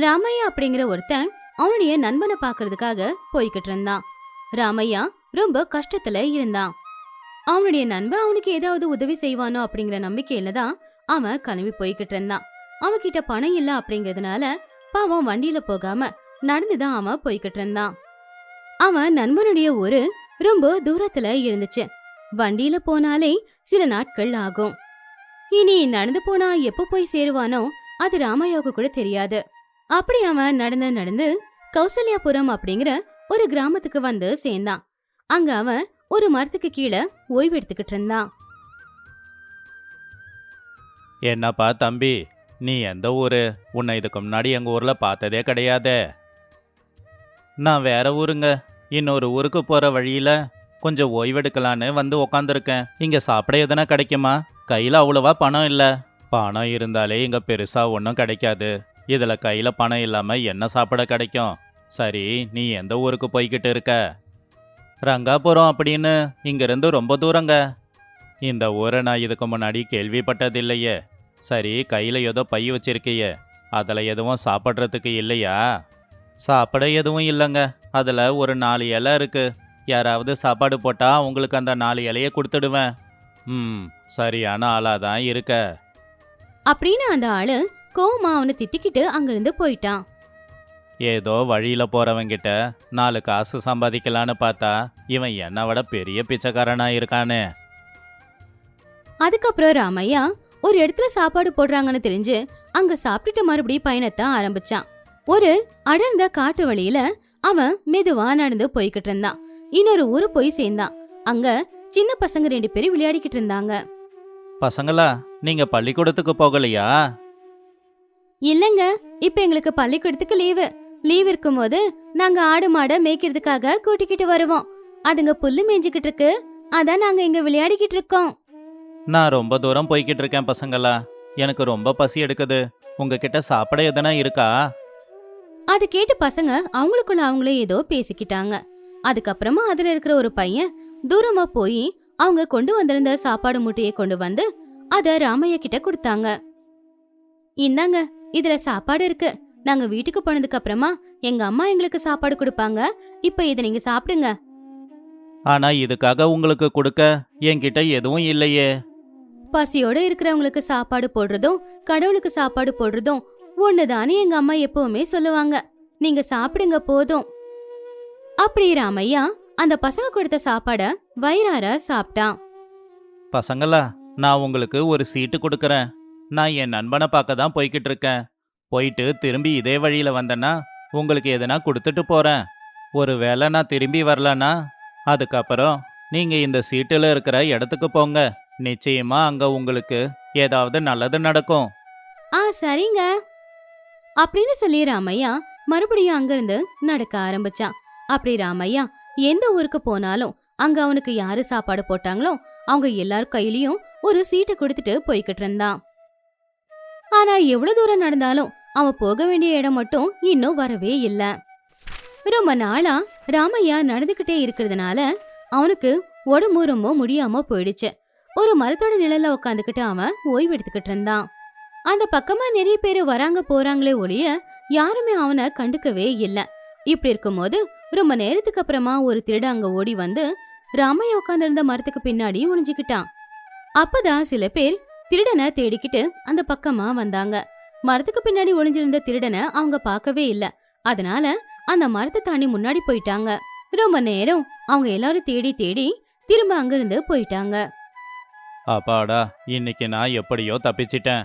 ராமையா அப்படிங்கிற ஒருத்தன் அவனுடைய நண்பனை பாக்குறதுக்காக போய்கிட்டு இருந்தான். ராமையா ரொம்ப கஷ்டத்துல இருந்தான். அவனுடைய நண்பன் அவனுக்கு ஏதாவது உதவி செய்வானோ அப்படிங்கிற நம்பிக்கையில தான் அவன் கிளம்பி போய்கிட்டு இருந்தான். அவன்கிட்ட பணம் இல்ல அப்படிங்கறதுனால பாவம் வண்டியில போகாம நடந்துதான் அவன் போய்கிட்டு இருந்தான். அவன் நண்பனுடைய ஊரு ரொம்ப தூரத்துல இருந்துச்சு. வண்டியில போனாலே சில நாட்கள் ஆகும். இனி நடந்து போனா எப்ப போய் சேருவானோ அது ராமையாவுக்கு கூட தெரியாது. அப்படி அவன் நடந்து நடந்து கௌசல்யாபுரம் அப்படிங்கிற ஒரு கிராமத்துக்கு வந்து சேர்ந்தான். அங்க அவன் ஒரு மரத்துக்கு கீழே ஓய்வு எடுத்துக்கிட்டு இருந்தான். என்னப்பா தம்பி நீ எந்த ஊரு? உன்னை இதுக்கு முன்னாடி எங்கள் ஊரில் பார்த்ததே கிடையாது. நான் வேற ஊருங்க. இன்னொரு ஊருக்கு போகிற வழியில் கொஞ்சம் ஓய்வெடுக்கலான்னு வந்து உக்காந்துருக்கேன். இங்கே சாப்பிட எதனா கிடைக்குமா? கையில் அவ்வளோவா பணம் இல்லை. பணம் இருந்தாலே இங்கே பெருசாக ஒன்றும் கிடைக்காது. இதில் கையில் பணம் இல்லாமல் என்ன சாப்பிட கிடைக்கும்? சரி நீ எந்த ஊருக்கு போய்கிட்டு இருக்க? ரங்காபுரம் அப்படின்னு இங்கேருந்து ரொம்ப தூரங்க. இந்த ஊரை நான் இதுக்கு முன்னாடி கேள்விப்பட்டதில்லையே. சரி கையில் ஏதோ பை வச்சிருக்கியே. அதில் எதுவும் சாப்பிட்றதுக்கு இல்லையா? சாப்பிட எதுவும் இல்லைங்க. அதில் ஒரு நாலு இலை இருக்கு. யாராவது சாப்பாடு போட்டால் உங்களுக்கு அந்த நாலு இலையை கொடுத்துடுவேன். ம் சரியான ஆளாக தான் இருக்க. அப்படின்னு அந்த ஆளு கோவமா அவனை திட்டிக்கிட்டு அங்கிருந்து போயிட்டான். ஏதோ வழியில் போகிறவங்கிட்ட நாலு காசு சம்பாதிக்கலான்னு பார்த்தா இவன் என்னை விட பெரிய பிச்சைக்காரனாக இருக்கானே. அதுக்கப்புறம் ராமையா ஒரு இடத்துல சாப்பாடு போடுறாங்கன்னு தெரிஞ்சு அங்க சாப்பிட்டுட்டு மறுபடியும் பயணத்தை ஆரம்பிச்சான். ஒரு அடர்ந்த காட்டு வழியில அவன் மெதுவா நடந்து போய்கிட்டு இருந்தான். இன்னொரு ஊரு போய் சேர்ந்தான். அங்க சின்ன பசங்க ரெண்டு பேரும் விளையாடிக்கிட்டு இருந்தாங்க. பசங்களா நீங்கள் பள்ளிக்கூடத்துக்கு போகலையா? இல்லங்க இப்ப எங்களுக்கு பள்ளிக்கூடத்துக்கு லீவு. லீவ் இருக்கும்போது நாங்க ஆடு மாடை மேய்க்கிறதுக்காக கூட்டிக்கிட்டு வருவோம். அதுங்க புல்லு மேய்ஞ்சுக்கிட்டு இருக்கு. அதான் நாங்க இங்க விளையாடிக்கிட்டு இருக்கோம். நான் ரொம்ப தூரம் போய்கிட்டு இருக்கேன் பசங்களா. எனக்கு ரொம்ப பசி எடுக்குது. உங்ககிட்ட சாப்பிட எதனா இருக்கா? அது கேட்டு பசங்க அவங்களுக்குள்ள அவங்களே ஏதோ பேசிக்கிட்டாங்க. அதுக்கப்புறமா அதுல இருக்கிற ஒரு பையன் தூரமா போய் அவங்க கொண்டு வந்திருந்த சாப்பாடு மூட்டையை கொண்டு வந்து அத ராமையா கிட்ட கொடுத்தாங்க. இந்தாங்க இதுல சாப்பாடு இருக்கு. நாங்க வீட்டுக்கு போனதுக்கு அப்புறமா எங்க அம்மா எங்களுக்கு சாப்பாடு கொடுப்பாங்க. இப்ப இதை நீங்க சாப்பிடுங்க. ஆனா இதுக்காக உங்களுக்கு கொடுக்க என்கிட்ட எதுவும் இல்லையே. பசியோட இருக்கிறவங்களுக்கு சாப்பாடு போடுறதும் கடவுளுக்கு சாப்பாடு போடுறதும் ஒண்ணுதானே எங்க அம்மா எப்பவுமே சொல்லுவாங்க. நீங்க சாப்பிடுங்க போதும். அப்படி ராமையா அந்த பசங்க கொடுத்த சாப்பாட வயிறார சாப்பிட்டான். பசங்களா நான் உங்களுக்கு ஒரு சீட்டு கொடுக்கறேன். நான் என் நண்பனை பார்க்க தான் போய்கிட்டு இருக்கேன். போயிட்டு திரும்பி இதே வழியில வந்தேன்னா உங்களுக்கு எதனா கொடுத்துட்டு போறேன். ஒருவேளை நான் திரும்பி வரலனா அதுக்கப்புறம் நீங்க இந்த சீட்டில் இருக்கிற இடத்துக்கு போங்க. நிச்சயமா அங்க உங்களுக்கு ஏதாவது நல்லது நடக்கும். ஆ சரிங்க. அப்படின்னு சொல்லி ராமையா மறுபடியும் அங்கிருந்து நடக்க ஆரம்பிச்சான் அப்படி ராமையா எந்த ஊருக்கு போனாலும் அங்க அவனுக்கு யாரு சாப்பாடு போட்டாங்களோ அவங்க எல்லார் கையிலயும் ஒரு சீட்டை கொடுத்துட்டு போய்கிட்டு இருந்தான். ஆனா எவ்வளவு தூரம் நடந்தாலும் அவன் போக வேண்டிய இடம் மட்டும் இன்னும் வரவே இல்ல. ரொம்ப நாளா ராமையா நடந்துகிட்டே இருக்கிறதுனால அவனுக்கு உடம்பு ரொம்ப முடியாம போயிடுச்சு. ஒரு மரத்தோட நிழல்ல உட்காந்துக்கிட்டு அவன் ஓய்வு எடுத்துக்கிட்டு இருந்தான். அந்த பக்கமா நிறைய பேர் வராங்க போறாங்களே ஒழிய யாருமே அவனை கண்டுக்கவே இல்ல. இப்படி இருக்கும்போது ரொம்ப நேரத்துக்கு அப்புறமா ஒரு திருட அங்க ஓடி வந்து ராமையா உட்காந்துருந்த மரத்துக்கு பின்னாடி ஒளிஞ்சுக்கிட்டான். அப்பதான் சில பேர் திருடனை தேடிக்கிட்டு அந்த பக்கமா வந்தாங்க. மரத்துக்கு பின்னாடி ஒளிஞ்சிருந்த திருடனை அவங்க பார்க்கவே இல்ல. அதனால அந்த மரத்தை தாண்டி முன்னாடி போயிட்டாங்க. ரொம்ப நேரம் அவங்க எல்லாரும் தேடி தேடி திரும்ப அங்கிருந்து போயிட்டாங்க. அப்பாடா இன்னைக்கு நான் எப்படியோ தப்பிச்சிட்டேன்.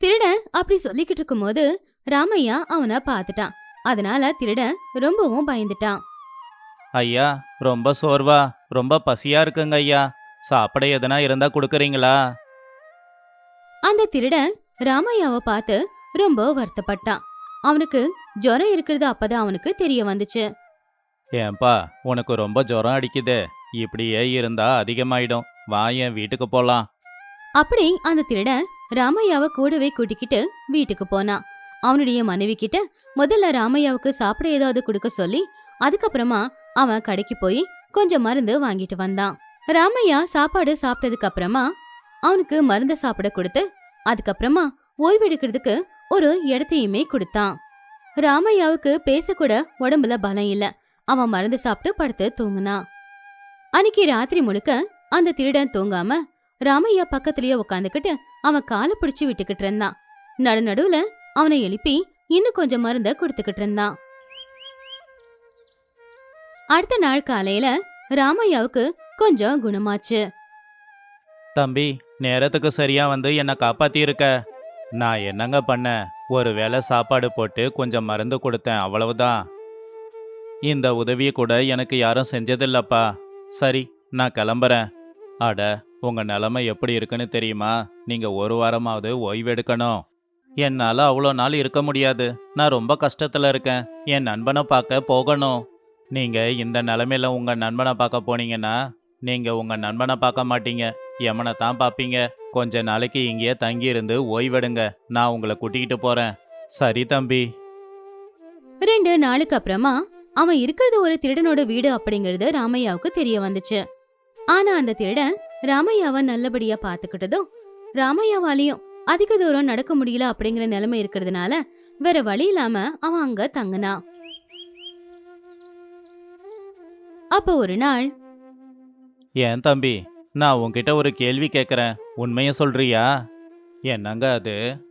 திருடன் அப்படி சொல்லிக்கிட்டு இருக்கும்போது ராமையா அவனை பார்த்துட்டான். அதனால திருடன் ரொம்பவும் பயந்துட்டான். ஐயா ரொம்ப சோர்வா ரொம்ப பசியா இருக்குங்க ஐயா. சாப்பிட எதனா இருந்தா கொடுக்குறீங்களா? அந்த திருடன் ராமையாவை பார்த்து ரொம்ப வருத்தப்பட்டான். அவனுக்கு ஜுரம் இருக்கிறது அப்பதான் அவனுக்கு தெரிய வந்துச்சு. ஏன்பா உனக்கு ரொம்ப ஜுரம் அடிக்குது. இப்படியே இருந்தா அதிகமாயிடும். வா என் வீட்டுக்கு போலாம். அப்படி அந்த திருடன் ராமையாவை கூடவே கூட்டிக்கிட்டு வீட்டுக்கு போனான். அவனுடைய மனைவி கிட்ட முதல்ல ராமையாவுக்கு சாப்பிட ஏதாவது கொடுக்க சொல்லி அதுக்கப்புறமா அவன் கடைக்கு போய் கொஞ்சம் மருந்து வாங்கிட்டு வந்தான். ராமையா சாப்பாடு சாப்பிட்டதுக்கு அப்புறமா அவனுக்கு மருந்த சாப்பிட கொடுத்து அதுக்கப்புறமா ஓய்வெடுக்கிறதுக்கு ஒரு இடத்தையுமே கொடுத்தான். ராமையாவுக்கு பேசக்கூட உடம்புல பலம் இல்ல. அவன் மருந்து சாப்பிட்டு படுத்து தூங்குனான். அன்னைக்கு ராத்திரி முழுக்க அந்த திருடன் தூங்காம ராமையா பக்கத்துலயே உட்காந்துக்கிட்டு அவன் காலை பிடிச்சு விட்டுக்கிட்டு இருந்தான். நடு நடுவுல அவனை எழுப்பி இன்னும் கொஞ்சம் மருந்த கொடுத்துக்கிட்டு இருந்தான். அடுத்த நாள் காலையில ராமையாவுக்கு கொஞ்சம் குணமாச்சு. தம்பி நேரத்துக்கு சரியா வந்து என்னை காப்பாத்தியிருக்க. நான் என்னங்க பண்ணேன் ஒரு வேளை சாப்பாடு போட்டு கொஞ்சம் மருந்து கொடுத்தேன் அவ்வளவுதான். இந்த உதவியை கூட எனக்கு யாரும் செஞ்சதில்லப்பா. சரி நான் கிளம்புறேன். அட உங்க நிலைமை எப்படி இருக்குன்னு தெரியுமா? நீங்க ஒரு வாரமாவது ஓய்வெடுக்கணும். என்னால அவ்வளோ நாள் இருக்க முடியாது. நான் ரொம்ப கஷ்டத்துல இருக்கேன். என் நண்பனை பார்க்க போகணும். நீங்க இந்த நிலைமையில உங்க நண்பனை பார்க்க போனீங்கன்னா நீங்க உங்க நண்பனை பார்க்க மாட்டீங்க. யமனை தான் பார்ப்பீங்க கொஞ்ச நாளைக்கு இங்கேயே தங்கி இருந்து ஓய்வெடுங்க. நான் உங்களை கூட்டிகிட்டு போறேன். சரி தம்பி. ரெண்டு நாளுக்கு அப்புறமா அவன் இருக்கிறது ஒரு திருடனோட வீடு அப்படிங்கறது ராமையாவுக்கு தெரிய வந்துச்சு. ஆனா அந்த திருடன் ராமையாவை நல்லபடியா பாத்துக்கிட்டதும் ராமையாவாலையும் அதிக தூரம் நடக்க முடியல அப்படிங்கிற நிலைமை இருக்கிறதுனால வேற வழி இல்லாம அவன் அங்க தங்கினான் அப்ப ஒரு நாள் ஏன் தம்பி? நான் உன்கிட்ட ஒரு கேள்வி கேட்குறேன் உண்மையை சொல்றியா? என்னங்க அது?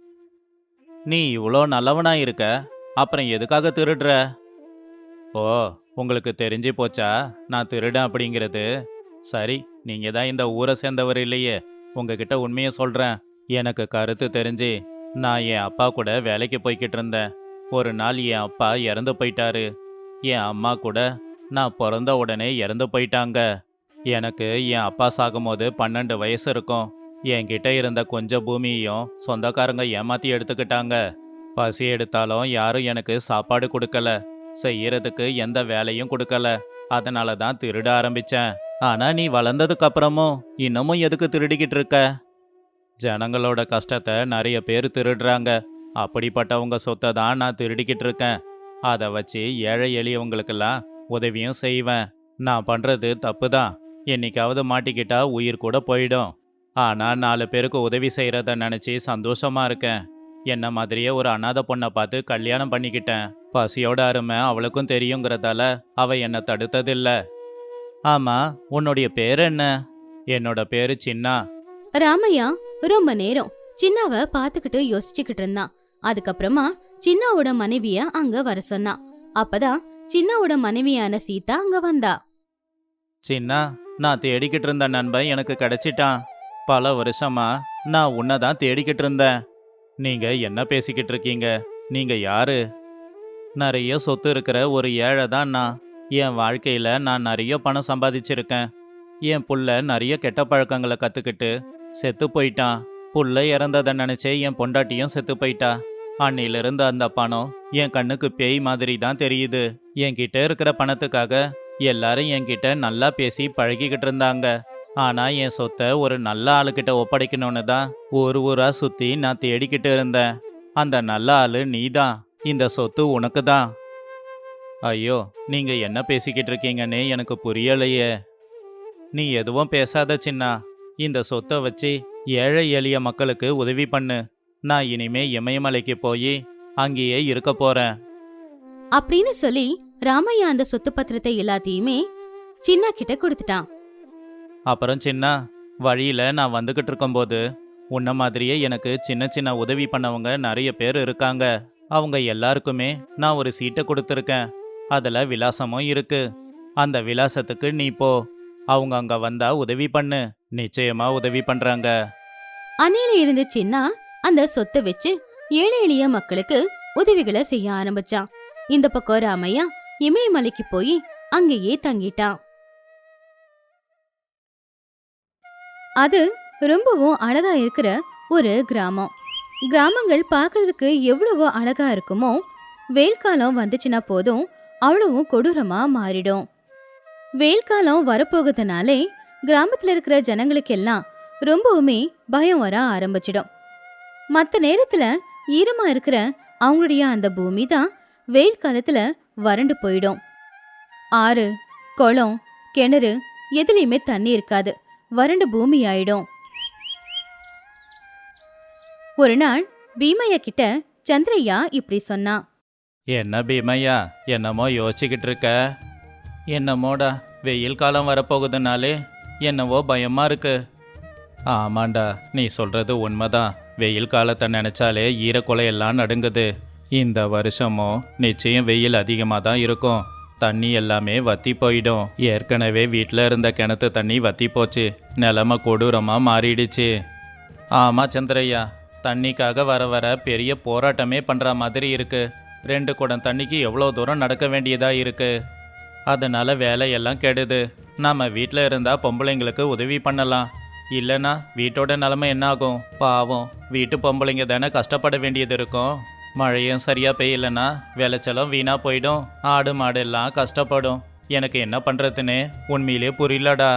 நீ இவ்வளோ நல்லவனா இருக்க. அப்புறம் எதுக்காக திருடுற? ஓ உங்களுக்கு தெரிஞ்சு போச்சா? நான் திருடன் அப்படிங்கிறது. சரி நீங்க தான் இந்த ஊரை சேர்ந்தவர் இல்லையே. உங்ககிட்ட உண்மையை சொல்றேன். எனக்கு கருத்து தெரிஞ்சு நான் என் அப்பா கூட வேலைக்கு போய்கிட்டு இருந்தேன். ஒரு நாள் என் அப்பா இறந்து போயிட்டாரு. என் அம்மா கூட நான் பிறந்த உடனே இறந்து போயிட்டாங்க. எனக்கு என் அப்பா சாகும்போது பன்னெண்டு வயசு இருக்கும். என்கிட்ட இருந்த கொஞ்சம் பூமியையும் சொந்தக்காரங்க ஏமாத்தி எடுத்துக்கிட்டாங்க. பசி எடுத்தாலும் யாரும் எனக்கு சாப்பாடு கொடுக்கல. செய்யறதுக்கு எந்த வேலையும் கொடுக்கல. அதனால தான் திருட ஆரம்பிச்சேன். ஆனா நீ வளர்ந்ததுக்கு அப்புறமும் இன்னமும் எதுக்கு திருடிக்கிட்டு இருக்க? ஜனங்களோட கஷ்டத்தை நிறைய பேர் திருடுறாங்க. அப்படிப்பட்டவங்க சொத்தை தான் நான் திருடிக்கிட்டு இருக்கேன். அதை வச்சு ஏழை எளியவங்களுக்கெல்லாம் உதவியும் செய்வேன். நான் பண்றது தப்பு தான் என்னைக்காவது மாட்டிக்கிட்டா உயிர் கூட போயிடும். ஆனா நாலு பேருக்கு உதவி செய்யறத நினைச்சு சந்தோஷமா இருக்கேன். என்ன மாதிரியே ஒரு அனாதை பொண்ணை பார்த்து கல்யாணம் பண்ணிக்கிட்டேன். பசியோட அருமை அவளுக்கும் தெரியுங்கிறதால அவ என்னை தடுத்ததில்ல. ஆமா உன்னுடைய பேர் என்ன? என்னோட பேரு சின்னா. ராமையா ரொம்ப நேரம். சின்னாவ பாத்துக்கிட்டு யோசிச்சுக்கிட்டு இருந்தான். அதுக்கப்புறமா சின்னாவோட மனைவிய அங்க வர சொன்னான். அப்பதான் சின்னாவோட மனைவியான சீதா அங்க வந்தா. சின்னா நான் தேடிக்கிட்டு இருந்த நண்பன். எனக்கு கிடைச்சிட்டான். பல வருஷமா நான் உன்னை தான் தேடிக்கிட்டு இருந்தேன். நீங்க என்ன பேசிக்கிட்டு இருக்கீங்க? நீங்க யாரு? நிறைய சொத்து இருக்கிற ஒரு ஏழை தான் நான். என் வாழ்க்கையில நான் நிறைய பணம் சம்பாதிச்சிருக்கேன். என் புள்ள நிறைய கெட்ட பழக்கங்களை கத்துக்கிட்டு செத்து போயிட்டான். புள்ள இறந்ததை நினைச்சே என் பொண்டாட்டியும் செத்து போயிட்டா. அன்னிலிருந்து அந்த பணம் என் கண்ணுக்கு பேய் மாதிரி தான் தெரியுது. என்கிட்ட இருக்கிற பணத்துக்காக எல்லாரும் என்கிட்ட நல்லா பேசி பழகிக்கிட்டு இருந்தாங்க. ஆனால் என் சொத்தை ஒரு நல்ல ஆளுக்கிட்ட ஒப்படைக்கணும்னு தான் ஒரு ஊராக சுற்றி நான் தேடிக்கிட்டு இருந்தேன். அந்த நல்ல ஆளு நீதான். இந்த சொத்து உனக்கு தான். ஐயோ நீங்கள் என்ன பேசிக்கிட்டு இருக்கீங்கன்னு எனக்கு புரியலையே. நீ எதுவும் பேசாத சின்னா. இந்த சொத்தை வச்சு ஏழை எளிய மக்களுக்கு உதவி பண்ணு. நான் இனிமே இமயமலைக்கு போய் அங்கேயே இருக்க போகிறேன் அப்படின்னு சொல்லி ராமையா அந்த சொத்து பத்திரத்தை எல்லாத்தையுமே சின்னா கிட்ட கொடுத்துட்டான். அப்புறம் சின்ன வழியில நான் வந்துகிட்டு இருக்கும்போது உன்ன மாதிரியே எனக்கு சின்ன சின்ன உதவி பண்ணவங்க நிறைய பேர் இருக்காங்க. அவங்க எல்லாருக்குமே நான் ஒரு சீட்டை கொடுத்துருக்கேன். அதில் விலாசமும் இருக்கு. அந்த விலாசத்துக்கு நீ போ. அவங்க அங்க வந்தா உதவி பண்ணு. நிச்சயமா உதவி பண்றாங்க. அன்னையில இருந்து சின்னா அந்த சொத்தை வச்சு ஏழை எளிய மக்களுக்கு உதவிகளை செய்ய ஆரம்பிச்சான். இந்த பக்கம் ராமையா இமயமலைக்கு போய் அங்கேயே தங்கிட்டான். அது ரொம்பவும் அழகா இருக்கிற ஒரு கிராமம். கிராமங்கள் பார்க்கறதுக்கு எவ்வளவோ அழகா இருக்குமோ வெயில் காலம் வந்துச்சுன்னா போதும் அவ்வளவும் கொடூரமா மாறிடும். வெயில் காலம் வரப்போகுதுனாலே கிராமத்துல இருக்கிற ஜனங்களுக்கெல்லாம் ரொம்பவுமே பயம் வர ஆரம்பிச்சிடும். மற்ற நேரத்துல ஈரமா இருக்கிற அவங்களுடைய அந்த பூமி தான் வெயில் காலத்துல வறண்டு போயிடும். ஆறு குளம் கிணறு எதுலேயுமே தண்ணி இருக்காது. வறண்டு பூமி ஆயிடும் ஒரு நாள் பீமையா கிட்ட சந்திரையா இப்படி சொன்னான் என்ன பீமையா என்னமோ யோசிச்சுக்கிட்டு இருக்க என்னமோடா வெயில் காலம் வரப்போகுதுனாலே என்னவோ பயமா இருக்கு. ஆமாண்டா நீ சொல்றது உண்மைதான். வெயில் காலத்தை நினைச்சாலே ஈரக்குலையெல்லாம் நடுங்குது. இந்த வருஷமும் நிச்சயம் வெயில் அதிகமாக தான் இருக்கும். தண்ணி எல்லாமே வத்தி போயிடும். ஏற்கனவே வீட்டில் இருந்த கிணத்து தண்ணி வத்தி போச்சு. நிலமை கொடூரமாக மாறிடுச்சு. ஆமாம் சந்திரையா தண்ணிக்காக வர வர பெரிய போராட்டமே பண்ணுற மாதிரி இருக்குது ரெண்டு குடம் தண்ணிக்கு எவ்வளோ தூரம் நடக்க வேண்டியதாக இருக்கு. அதனால் வேலையெல்லாம் கெடுது. நாம் வீட்டில் இருந்தால் பொம்பளைங்களுக்கு உதவி பண்ணலாம். இல்லைன்னா வீட்டோட நிலமை என்ன ஆகும்? பாவம். வீட்டு பொம்பளைங்க தானே கஷ்டப்பட வேண்டியது இருக்கும். மழையும் சரியாக பெய்யலன்னா விளைச்சலும் வீணாக போயிடும். ஆடு மாடு எல்லாம் கஷ்டப்படும். எனக்கு என்ன பண்ணுறதுன்னு உண்மையிலே புரியலடா.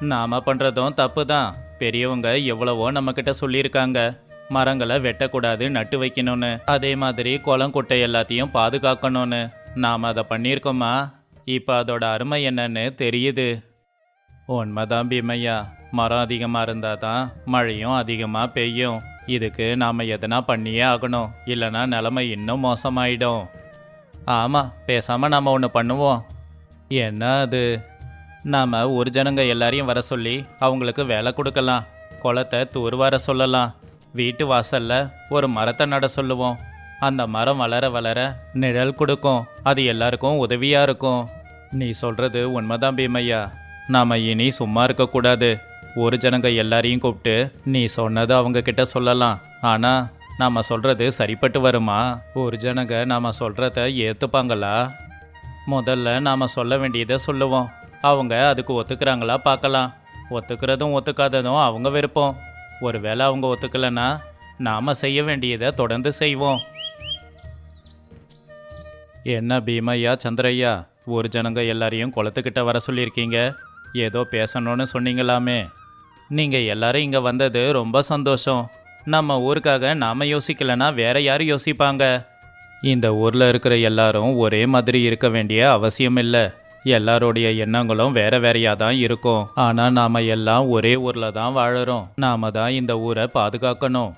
நாம் பண்ணுறதும் தப்பு தான் பெரியவங்க எவ்வளவோ நம்மக்கிட்ட சொல்லியிருக்காங்க. மரங்களை வெட்டக்கூடாது நட்டு வைக்கணும்னு. அதே மாதிரி குளம் குட்டை எல்லாத்தையும் பாதுகாக்கணும்னு. நாம் அதை பண்ணியிருக்கோமா? இப்போ அதோட அருமை என்னன்னு தெரியுது. உண்மைதான் பீமையா. மரம் அதிகமாக இருந்தால் தான் மழையும் அதிகமாக பெய்யும். இதுக்கு நாம் எதனா பண்ணியே ஆகணும். இல்லைன்னா நிலமை இன்னும் மோசமாயிடும். ஆமாம் பேசாமல் நாம் ஒன்று பண்ணுவோம். என்ன அது? நாம் ஒரு ஜனங்க எல்லாரையும் வர சொல்லி அவங்களுக்கு வேலை கொடுக்கலாம். குளத்தை தூர்வார சொல்லலாம். வீட்டு வாசலில் ஒரு மரத்தை நட சொல்லுவோம். அந்த மரம் வளர வளர நிழல் கொடுக்கும். அது எல்லாருக்கும் உதவியாக இருக்கும். நீ சொல்கிறது உண்மைதான் பீமையா. நாம் இனி சும்மா இருக்கக்கூடாது. ஒரு ஜனங்க எல்லாரையும் கூப்பிட்டு நீ சொன்னது அவங்க கிட்ட சொல்லலாம். ஆனால் நாம் சொல்கிறது சரிப்பட்டு வருமா? ஒரு ஜனங்க நாம் சொல்கிறத ஏற்றுப்பாங்களா முதல்ல நாம் சொல்ல வேண்டியதை சொல்லுவோம். அவங்க அதுக்கு ஒத்துக்கிறாங்களா பார்க்கலாம். ஒத்துக்கிறதும் ஒத்துக்காததும் அவங்க விருப்பம். ஒருவேளை அவங்க ஒத்துக்கலைன்னா நாம் செய்ய வேண்டியதை தொடர்ந்து செய்வோம். என்ன பீமையா சந்திரையா? ஒரு ஜனங்க எல்லாரையும் குளத்துக்கிட்ட வர சொல்லியிருக்கீங்க. ஏதோ பேசணும்னு சொன்னீங்களாமே. நீங்கள் எல்லாரும் இங்கே வந்தது ரொம்ப சந்தோஷம். நம்ம ஊருக்காக நாம் யோசிக்கலைன்னா வேற யார் யோசிப்பாங்க? இந்த ஊரில் இருக்கிற எல்லாரும் ஒரே மாதிரி இருக்க வேண்டிய அவசியம் இல்லை. எல்லாருடைய எண்ணங்களும் வேற வேறையாக தான் இருக்கும். ஆனால் நாம் எல்லாம் ஒரே ஊரில் தான் வாழறோம். நாம தான் இந்த ஊரை பாதுகாக்கணும்.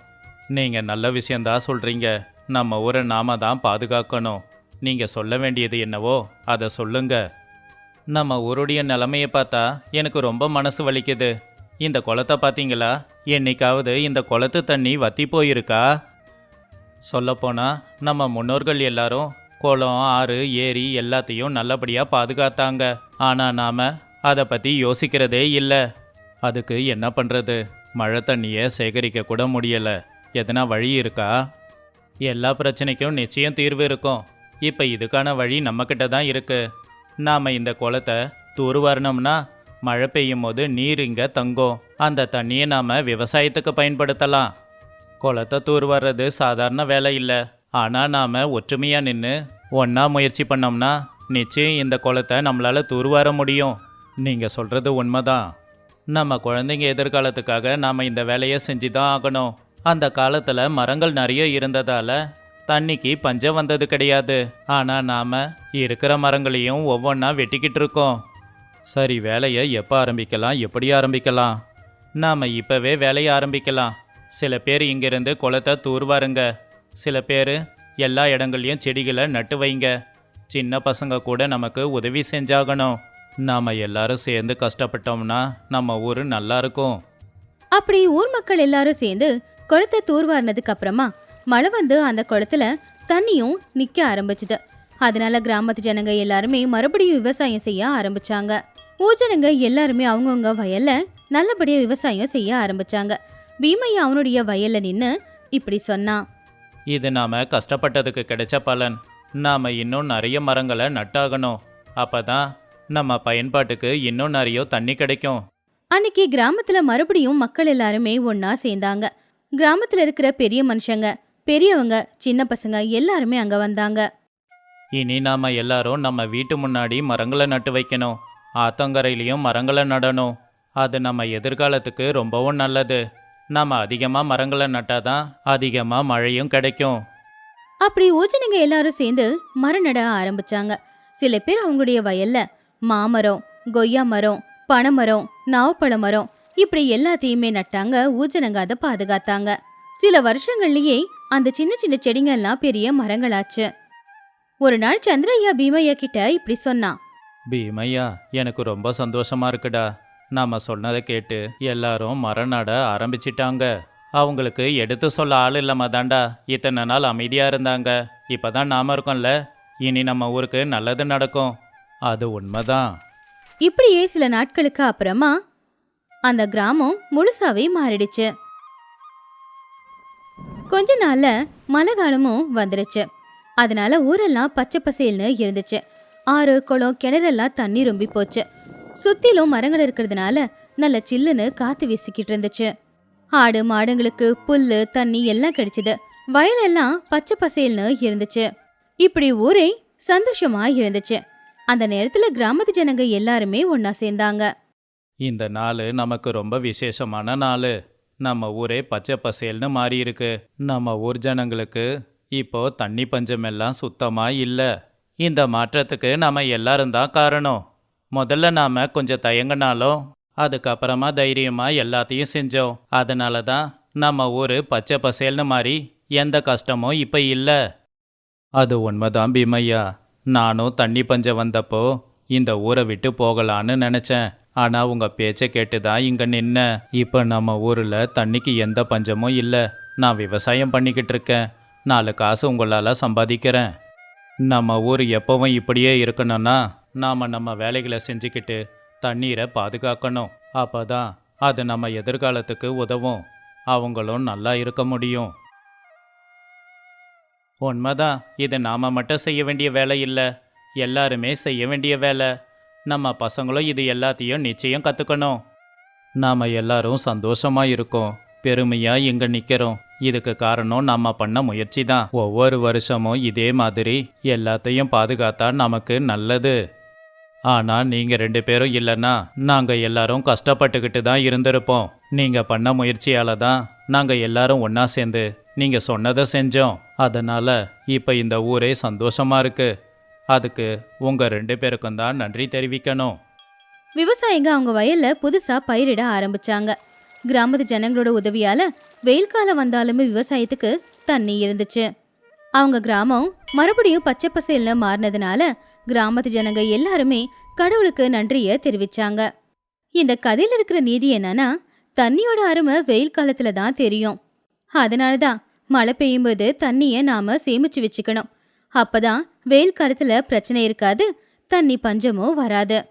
நீங்கள் நல்ல விஷயந்தான் சொல்கிறீங்க நம்ம ஊரை நாம தான் பாதுகாக்கணும். நீங்கள் சொல்ல வேண்டியது என்னவோ அதை சொல்லுங்கள் நம்ம ஊருடைய நிலமையை பார்த்தா எனக்கு ரொம்ப மனசு வலிக்குது. இந்த குளத்தை பார்த்தீங்களா? என்னைக்காவது இந்த குளத்து தண்ணி வத்தி போயிருக்கா? சொல்லப்போனால் நம்ம முன்னோர்கள் எல்லாரும் குளம் ஆறு ஏரி எல்லாத்தையும் நல்லபடியாக பாதுகாத்தாங்க. ஆனால் நாம் அதை பற்றி யோசிக்கிறதே இல்லை. அதுக்கு என்ன பண்ணுறது மழை தண்ணியை சேகரிக்க கூட முடியலை. எதனா வழி இருக்கா? எல்லா பிரச்சனைக்கும் நிச்சயம் தீர்வு இருக்கும். இப்போ இதுக்கான வழி நம்மக்கிட்ட தான் இருக்குது நாம் இந்த குளத்தை தூர்வாரணும்னா மழை பெய்யும் போது நீர் இங்கே தங்கும். அந்த தண்ணியை நாம் விவசாயத்துக்கு பயன்படுத்தலாம். குளத்தை தூர்வாடுறது சாதாரண வேலை இல்லை. ஆனால் நாம் ஒற்றுமையாக நின்று ஒன்றா முயற்சி பண்ணோம்னா நிச்சயம் இந்த குளத்தை நம்மளால் தூர்வார முடியும். நீங்கள் சொல்கிறது உண்மைதான். நம்ம குழந்தைங்க எதிர்காலத்துக்காக நாம் இந்த வேலையை செஞ்சு தான் ஆகணும். அந்த காலத்தில் மரங்கள் நிறைய இருந்ததால் தண்ணிக்கு பஞ்சம் வந்தது கிடையாது. ஆனால் நாம் இருக்கிற மரங்களையும் ஒவ்வொன்றா வெட்டிக்கிட்டு இருக்கோம். சரி வேலையை எப்போ ஆரம்பிக்கலாம் எப்படி ஆரம்பிக்கலாம்? நாம் இப்போவே வேலையை ஆரம்பிக்கலாம். சில பேர் இங்கிருந்து குளத்தை தூர்வாருங்க. சில பேர் எல்லா இடங்கள்லையும் செடிகளை நட்டு வைங்க. சின்ன பசங்க கூட நமக்கு உதவி செஞ்சாகணும். நாம் எல்லாரும் சேர்ந்து கஷ்டப்பட்டோம்னா நம்ம ஊர் நல்லா இருக்கும். அப்படி ஊர் மக்கள் எல்லாரும் சேர்ந்து குளத்தை தூர்வாரினதுக்கு அப்புறமா மழை வந்து அந்த குளத்துல தண்ணியும் நிக்க ஆரம்பிச்சுது. அதனால கிராமத்து ஜனங்க எல்லாருமே மறுபடியும் விவசாயம் செய்ய ஆரம்பிச்சாங்க. ஊஜனங்க எல்லாருமே அவங்கவுங்க வயல்ல நல்லபடியா விவசாயம் செய்ய ஆரம்பிச்சாங்க. பீமையா அவனுடைய வயல்ல நின்னு இப்படி சொன்னான். இது நாம் கஷ்டப்பட்டதுக்கு கிடைச்ச பலன். நாம் இன்னும் நிறைய மரங்களை நட்டாகணும். அப்போ தான் நம்ம பயன்பாட்டுக்கு இன்னும் நிறைய தண்ணி கிடைக்கும். அன்னைக்கு கிராமத்துல மறுபடியும் மக்கள் எல்லாருமே ஒண்ணா சேர்ந்தாங்க. கிராமத்துல இருக்கிற பெரிய மனுஷங்க பெரியவங்க சின்ன பசங்க எல்லாருமே அங்க வந்தாங்க. இனி நாம் எல்லாரும் நம்ம வீட்டு முன்னாடி மரங்களை நட்டு வைக்கணும். ஆத்தங்கரையிலையும் மரங்களை நடணும். அது நம்ம எதிர்காலத்துக்கு ரொம்பவும் நல்லது. நம்ம அதிகமாக மரங்களை நட்டாதான் அதிகமாக மழையும் கிடைக்கும். அப்படி ஊஜனங்க எல்லாரும் சேர்ந்து மரம் நட ஆரம்பிச்சாங்க. சில பேர் அவங்களுடைய வயல்ல மாமரம் கொய்யா மரம் பனைமரம் நாவப்பழ மரம் இப்படி எல்லாத்தையுமே நட்டாங்க ஊஜனங்க அதை பாதுகாத்தாங்க. சில வருஷங்கள்லயே அந்த சின்ன சின்ன செடிங்க எல்லாம் பெரிய மரங்களாச்சு. ஒரு நாள் சந்திரையா பீமையா கிட்ட இப்படி சொன்னான். பீமையா எனக்கு ரொம்ப சந்தோஷமா இருக்குடா. நாம சொன்னதை கேட்டு எல்லாரும் மரம் நட ஆரம்பிச்சிட்டாங்க. அவங்களுக்கு எடுத்து சொல்ல ஆள் இல்லாம தாண்டா. இத்தனை நாள் அமைதியா இருந்தாங்க. இப்பதான் நாம இருக்கோம்ல. இனி நம்ம ஊருக்கு நல்லது நடக்கும். அது உண்மைதான். இப்படியே சில நாட்களுக்கு அப்புறமா அந்த கிராமம் முழுசாவே மாறிடுச்சு. கொஞ்ச நாள்ல மழை காலமும் வந்துருச்சு. அதனால ஊரெல்லாம் பச்சை பசேல்னு இருந்துச்சு. ஆறு குளம் கிணறெல்லாம் தண்ணி ரொம்பி போச்சு. சுத்திலும் மரங்கள் இருக்கிறதுனால நல்ல சில்லுன்னு காத்து வீசிக்கிட்டு இருந்துச்சு. ஆடு மாடுங்களுக்கு புல்லு தண்ணி எல்லாம் கிடைச்சது. வயலெல்லாம் பச்சை பசேல்னு இருந்துச்சு. இப்படி ஊரே சந்தோஷமா இருந்துச்சு. அந்த நேரத்துல கிராமத்து ஜனங்க எல்லாருமே ஒன்னா சேர்ந்தாங்க. இந்த நாள் நமக்கு ரொம்ப விசேஷமான நாள். நம்ம ஊரே பச்சை பசேல்னு மாறியிருக்கு. நம்ம ஊர் ஜனங்களுக்கு இப்போ தண்ணி பஞ்சம் எல்லாம் இல்லை. இந்த மாற்றத்துக்கு நாம் எல்லாரும் தான் காரணம். முதல்ல நாம் கொஞ்சம் தயங்கினாலும் அதுக்கப்புறமா தைரியமாக எல்லாத்தையும் செஞ்சோம். அதனால தான் நம்ம ஊர் பச்சை பசேல்னு மாறி எந்த கஷ்டமும் இப்போ இல்லை. அது உண்மைதான் பீமையா. நானும் தண்ணி பஞ்சம் வந்தப்போ இந்த ஊரை விட்டு போகலான்னு நினச்சேன். ஆனா உங்க பேச்சை கேட்டு தான் இங்க நின்ன. இப்ப நம்ம ஊர்ல தண்ணிக்கு எந்த பஞ்சமும் இல்ல. நான் விவசாயம் பண்ணிக்கிட்டு இருக்கேன். நாலு காசு உங்களால சம்பாதிக்கிறேன். நம்ம ஊர் எப்பவும் இப்படியே இருக்கணும்னா நாம நம்ம வேலைகளை செஞ்சுக்கிட்டு தண்ணீரை பாதுகாக்கணும். அப்பதான் அது நம்ம எதிர்காலத்துக்கு உதவும். அவங்களும் நல்லா இருக்க முடியும். உண்மைதான். இது நாம மட்டும் செய்ய வேண்டிய வேலை இல்லை. எல்லாருமே செய்ய வேண்டிய வேலை. நம்ம பசங்களும் இது எல்லாத்தையும் நிச்சயம் கற்றுக்கணும் நாம் எல்லாரும் சந்தோஷமாக இருக்கோம். பெருமையாக இங்கே நிற்கிறோம் இதுக்கு காரணம் நம்ம பண்ண முயற்சி தான். ஒவ்வொரு வருஷமும் இதே மாதிரி எல்லாத்தையும் பாதுகாத்தா நமக்கு நல்லது. ஆனால் நீங்கள் ரெண்டு பேரும் இல்லைன்னா நாங்கள் எல்லாரும் கஷ்டப்பட்டுக்கிட்டு தான் இருந்திருப்போம். நீங்கள் பண்ண முயற்சியால் தான் நாங்கள் எல்லாரும் ஒன்றா சேர்ந்து நீங்கள் சொன்னதை செஞ்சோம். அதனால் இப்போ இந்த ஊரே சந்தோஷமாக இருக்கு. அதுக்கு உங்க ரெண்டு பேருக்கும் தான் நன்றி தெரிவிக்கணும். விவசாயிங்க அவங்க வயல்ல புதுசா பயிரிட ஆரம்பிச்சாங்க. கிராமத்து ஜனங்களோட உதவியால வெயில் காலம் வந்தாலுமே விவசாயத்துக்கு தண்ணி இருந்துச்சு. அவங்க கிராமம் மறுபடியும் பச்சை பசேல்னு மாறினதுனால கிராமத்து ஜனங்க எல்லாருமே கடவுளுக்கு நன்றிய தெரிவிச்சாங்க. இந்த கதையில இருக்கிற நீதி என்னன்னா தண்ணியோட அருமை வெயில் காலத்துல தான் தெரியும். அதனால தான் மழை பெய்யும்போது தண்ணியை நாம சேமிச்சு வச்சுக்கணும். அப்பதான் வெயில் காலத்துல பிரச்சனை இருக்காது தண்ணி பஞ்சமும் வராது.